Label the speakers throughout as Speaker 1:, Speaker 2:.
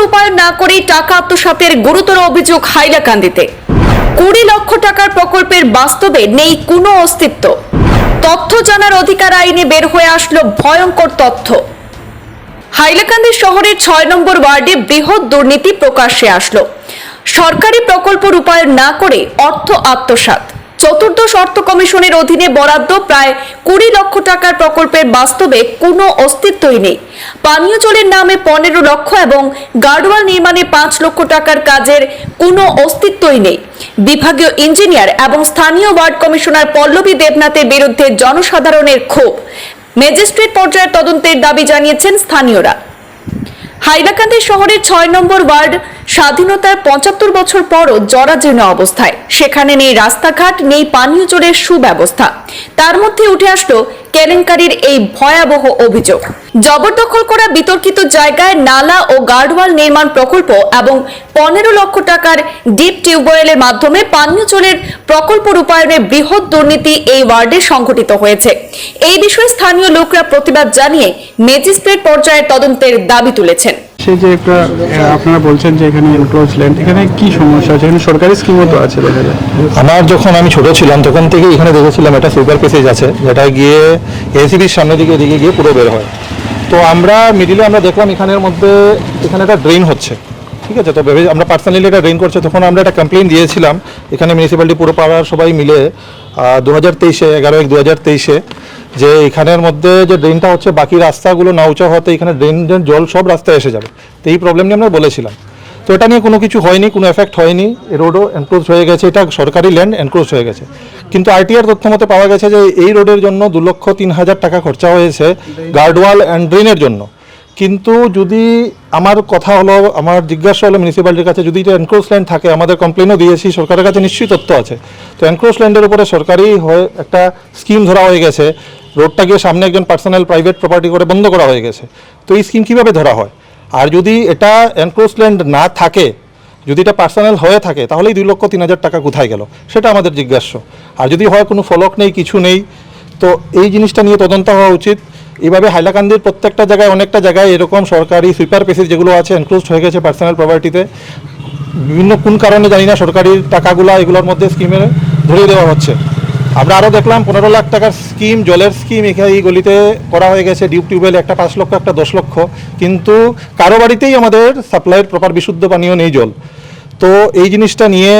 Speaker 1: রূপায়ণ না করেই টাকা আত্মসাতের গুরুতর অভিযোগ হাইলাকান্দিতে। কুড়ি লক্ষ টাকার প্রকল্পের বাস্তবে নেই কোনো অস্তিত্ব। তথ্য জানার অধিকার আইনে বের হয়ে আসলো ভয়ঙ্কর তথ্য। হাইলাকান্দি শহরের ছয় নম্বর ওয়ার্ডে বৃহৎ দুর্নীতি প্রকাশ্যে আসলো। সরকারি প্রকল্প রূপায়ণ না করে অর্থ আত্মসাৎ চতুর্দশ অর্থ কমিশনের অধীনে বরাদ্দ প্রায় কুড়ি লক্ষ টাকার প্রকল্পের বাস্তবে কোনো অস্তিত্বই নেই। পানীয় জলের নামে পনেরো লক্ষ এবং গার্ডওয়াল নির্মাণে পাঁচ লক্ষ টাকার কাজের কোনো অস্তিত্বই নেই। বিভাগীয় ইঞ্জিনিয়ার এবং স্থানীয় ওয়ার্ড কমিশনার পল্লবী দেবনাথের বিরুদ্ধে জনসাধারণের ক্ষোভ। ম্যাজিস্ট্রেট পর্যায়ের তদন্তের দাবি জানিয়েছেন স্থানীয়রা। হাইলাকান্দি শহরের ছয় নম্বর ওয়ার্ড স্বাধীনতার পঁচাত্তর বছর পরও জরাজীর্ণ অবস্থায়। সেখানে নেই রাস্তাঘাট, নেই পানীয় জলের সুব্যবস্থা। তার মধ্যে উঠে আসলো কেলেঙ্কারির এই ভয়াবহ অভিযোগ। জবরদখল করা বিতর্কিত জায়গায় নালা ও গার্ডওয়াল নির্মাণ প্রকল্প এবং পনেরো লক্ষ টাকার ডিপ টিউবওয়েলের মাধ্যমে পানীয় জলের প্রকল্প রূপায়ণে বৃহৎ দুর্নীতি এই ওয়ার্ডে সংঘটিত হয়েছে। এই বিষয়ে স্থানীয় লোকরা প্রতিবাদ জানিয়ে ম্যাজিস্ট্রেট পর্যায়ের তদন্তের দাবি তুলেছেন।
Speaker 2: সে যে একটা আপনারা বলছেন যে এখানে এনক্লোজ ল্যান্ড এখানে কি সমস্যা আছে? এখানে সরকারি স্কিমও তো আছে দেখা
Speaker 3: আমার যখন আমি ছোট ছিলাম, তখন থেকে এখানে দেখেছিলাম একটা সুপার প্যাসেজ আছে, যেটা গিয়ে এসিবির সামনে দিকে এদিকে গিয়ে পুরো বের হয়। তো আমরা মিডিলে আমরা দেখলাম এখানের মধ্যে, এখানে একটা ড্রেন হচ্ছে। ঠিক আছে, তো ভেবে আমরা পার্সোনালি এটা ড্রেন করছে। তখন আমরা একটা কমপ্লেন দিয়েছিলাম। এখানে মিউনিসিপ্যালিটি পুরো পাড়ার সবাই মিলে দু হাজার তেইশে, এগারো এক দু হাজার তেইশে, যে এখানের মধ্যে যে ড্রেনটা হচ্ছে, বাকি রাস্তাগুলো না উঁচা হতে এখানে ড্রেন জল সব রাস্তায় এসে যাবে। তো এই প্রবলেম নিয়ে আমরা বলেছিলাম। তো এটা নিয়ে কোনো কিছু হয়নি, কোনো এফেক্ট হয়নি। রোডও এনক্লোজ হয়ে গেছে, এটা সরকারি ল্যান্ড এনক্লোজ হয়ে গেছে। কিন্তু আইটিআর তথ্য মতে পাওয়া গেছে যে এই রোডের জন্য দু লক্ষ তিন হাজার টাকা খরচা হয়েছে গার্ডওয়াল অ্যান্ড ড্রেনের জন্য। কিন্তু যদি আমার কথা হলো, আমার জিজ্ঞাসা হলো মিউনিসিপ্যালিটির কাছে, যদি এটা এনক্রোচ ল্যান্ড থাকে, আমাদের কমপ্লেনও দিয়েছি, সরকারের কাছে নিশ্চয়ই তথ্য আছে। তো এনক্রোচ ল্যান্ডের উপরে সরকারি হয়ে একটা স্কিম ধরা হয়ে গেছে। রোডটা গিয়ে সামনে একজন পার্সোনাল প্রাইভেট প্রপার্টি করে বন্ধ করা হয়ে গেছে। তো এই স্কিম কীভাবে ধরা হয়? আর যদি এটা এনক্রোচ ল্যান্ড না থাকে, যদি এটা পার্সোনাল হয়ে থাকে তাহলেই দুই লক্ষ তিন হাজার টাকা কোথায় গেল? সেটা আমাদের জিজ্ঞাস্য। আর যদি হয় কোনো ফলক নেই, কিছু নেই, তো এই জিনিসটা নিয়ে তদন্ত হওয়া উচিত। এইভাবে হাইলাকান্দির প্রত্যেকটা জায়গায়, অনেকটা জায়গায় এরকম সরকারি সুইপার পেসিস যেগুলো আছে এনক্লোজ হয়ে গেছে পার্সোনাল প্রপার্টিতে বিভিন্ন কোন কারণে জানি না, সরকারি টাকাগুলো এগুলোর মধ্যে স্কিমে ধরিয়ে দেওয়া হচ্ছে। আমরা আরও দেখলাম, পনেরো লাখ টাকার স্কিম জলের স্কিম এখানে এই গলিতে করা হয়ে গেছে ডিউব টিউবওয়েল একটা পাঁচ লক্ষ, একটা দশ লক্ষ। কিন্তু কারও বাড়িতেই আমাদের সাপ্লাইয়ের প্রপার বিশুদ্ধ পানীয় নেই জল। তো এই জিনিসটা নিয়ে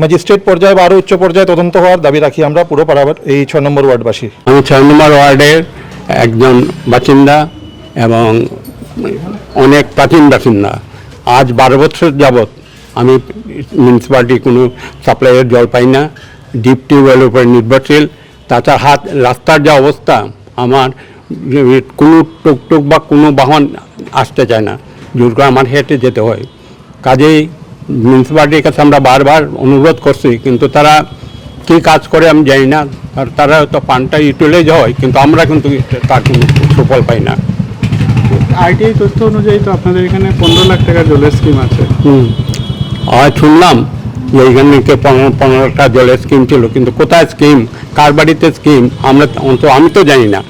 Speaker 3: ম্যাজিস্ট্রেট পর্যায়ে বা আরও উচ্চ পর্যায়ে তদন্ত হওয়ার দাবি রাখি আমরা পুরো পাড়াবার এই ছয় নম্বর ওয়ার্ডবাসী
Speaker 4: আমি ছয় নম্বর ওয়ার্ডের একজন বাসিন্দা এবং অনেক প্রাচীন বাসিন্দা। আজ বারো বছর যাবৎ আমি মিউনিসিপালিটি কোনো সাপ্লাইয়ের জল পাই না। ডিপ টিউবওয়েলের উপরে নির্ভরশীল। তাছাড়া হাত, রাস্তার যা অবস্থা, আমার কোনো টুকটুক বা কোনো বাহন আসতে চায় না। জোর করে আমার হেঁটে যেতে হয়। কাজেই মিউনিসিপ্যালিটির কাছে আমরা বারবার অনুরোধ করছি, কিন্তু তারা কী কাজ করে আমি জানি না। আর তারা তো পানটা ইউটিলাইজ হয় কিন্তু আমরা কিন্তু তার কোনো সুফল পাই না।
Speaker 2: আইটিআই তথ্য অনুযায়ী তো আপনাদের এখানে পনেরো লাখ টাকার জলের স্কিম আছে।
Speaker 4: হুম। আর শুনলাম যে এইখানে কে পনেরো টাকা জলের স্কিম ছিল কিন্তু কোথায় স্কিম কার বাড়িতে স্কিম আমরা অন্তত আমি তো জানি না।